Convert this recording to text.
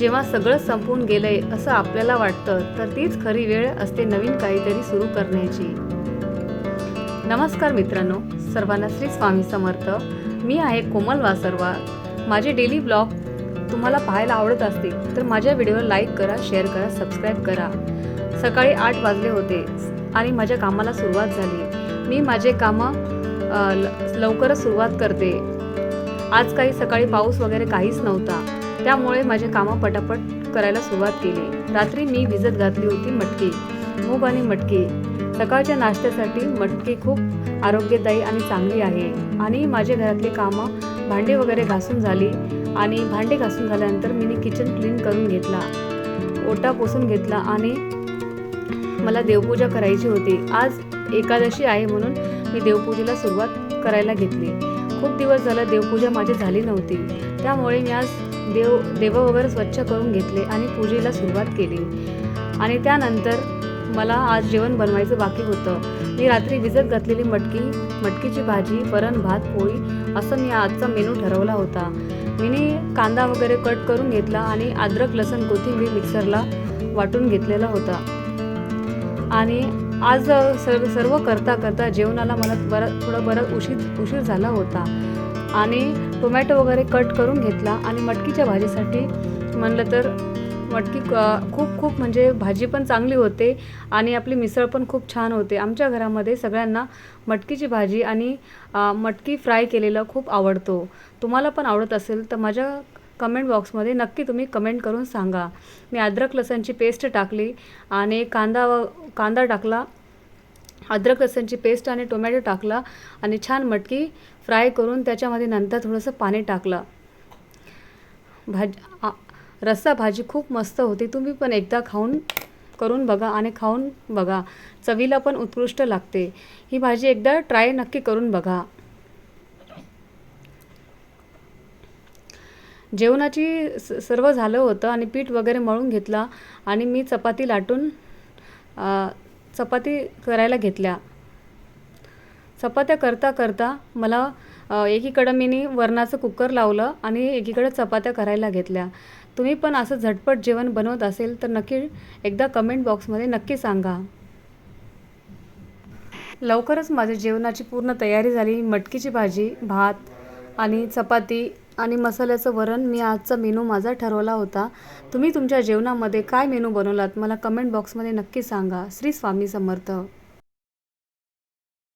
जेव्हा सगळं संपून गेलंय असं आपल्याला वाटतं तर तीच खरी वेळ असते नवीन काहीतरी सुरू करण्याची. नमस्कार मित्रांनो सर्वांना श्री स्वामी समर्थ. मी आहे कोमल वासरवा. माझे डेली ब्लॉग तुम्हाला पाहायला आवडत असतील तर माझ्या व्हिडिओला लाईक करा शेअर करा सबस्क्राईब करा. सकाळी आठ वाजले होते आणि माझ्या कामाला सुरुवात झाली. मी माझे कामं ल- लवकरच सुरुवात करते. आज काही सकाळी पाऊस वगैरे काहीच नव्हता. त्यामुळे माझे कामं पटापट करायला सुरुवात केली. रात्री मी भिजत घातली होती मटकी. मूग आणि मटकी. सकाळच्या नाश्त्यासाठी मटकी खूप आरोग्यदायी आणि चांगली आहे. आणि माझे घरातली कामं भांडे वगैरे घासून झाली आणि भांडे घासून झाल्यानंतर मी किचन क्लीन करून घेतला. ओटा पुसून घेतला आणि मला देवपूजा करायची होती. आज एकादशी आहे म्हणून मी देवपूजेला सुरुवात करायला घेतली. खूप दिवस झाला देवपूजा माझी झाली नव्हती. त्यामुळे मी आज देव देव वगैरे स्वच्छ करून घेतले आणि पूजेला सुरुवात केली. आणि त्यानंतर मला आज जेवण बनवायचं बाकी होतं. मी रात्री भिजत घातलेली मटकी मटकीची भाजी वरण भात पोळी असं मी आजचा मेनू ठरवला होता. मीने कांदा वगैरे कट करून घेतला आणि अद्रक लसण कोथिंबीर मिक्सरला वाटून घेतलेला होता. आणि आज सर्व सर्व करता करता जेवणाला मला बरं थोडं बरं उशीर उशीर झाला होता. आणि टोमॅटो वगैरे कट करून घेतला आणि मटकीच्या भाजीसाठी म्हणलं तर मटकी खूप खूप म्हणजे भाजी पण चांगली होते आणि आपली मिसळ पण खूप छान होते. आमच्या घरामध्ये सगळ्यांना मटकीची भाजी आणि मटकी फ्राय केलेलं खूप आवडतो. तुम्हाला पण आवडत असेल तर माझ्या कमेंट बॉक्समध्ये नक्की तुम्ही कमेंट करून सांगा. मी अद्रक लसणची पेस्ट टाकली आणि कांदा व कांदा टाकला अद्रक लसणची पेस्ट आणि टोमॅटो टाकला आणि छान मटकी फ्राय करून त्याच्यामध्ये नंतर थोडंसं पाणी टाकलं. भाज आ- रस्सा भाजी खूप मस्त होती. तुम्ही पण एकदा खाऊन करून बघा आणि खाऊन बघा. चवीला पण उत्कृष्ट लागते. ही भाजी एकदा ट्राय नक्की करून बघा. जेवणाची स सर्व झालं होतं आणि पीठ वगैरे मळून घेतला आणि मी चपाती लाटून चपाती करायला घेतल्या. चपात्या करता करता मला एकीकडं मी वरणाचं कुकर लावलं आणि एकीकडं चपात्या करायला घेतल्या. तुम्ही पण असं झटपट जेवण बनवत असेल तर नक्की एकदा कमेंट बॉक्समध्ये नक्की सांगा. लवकरच माझ्या जेवणाची पूर्ण तयारी झाली. मटकीची भाजी भात आणि चपाती आणि मसाल्याचं वरण मी आजचा मेनू माझा ठरवला होता. तुम्ही तुमच्या जेवणामध्ये काय मेनू बनवलात? मला कमेंट बॉक्समध्ये नक्की सांगा. श्री स्वामी समर्थ.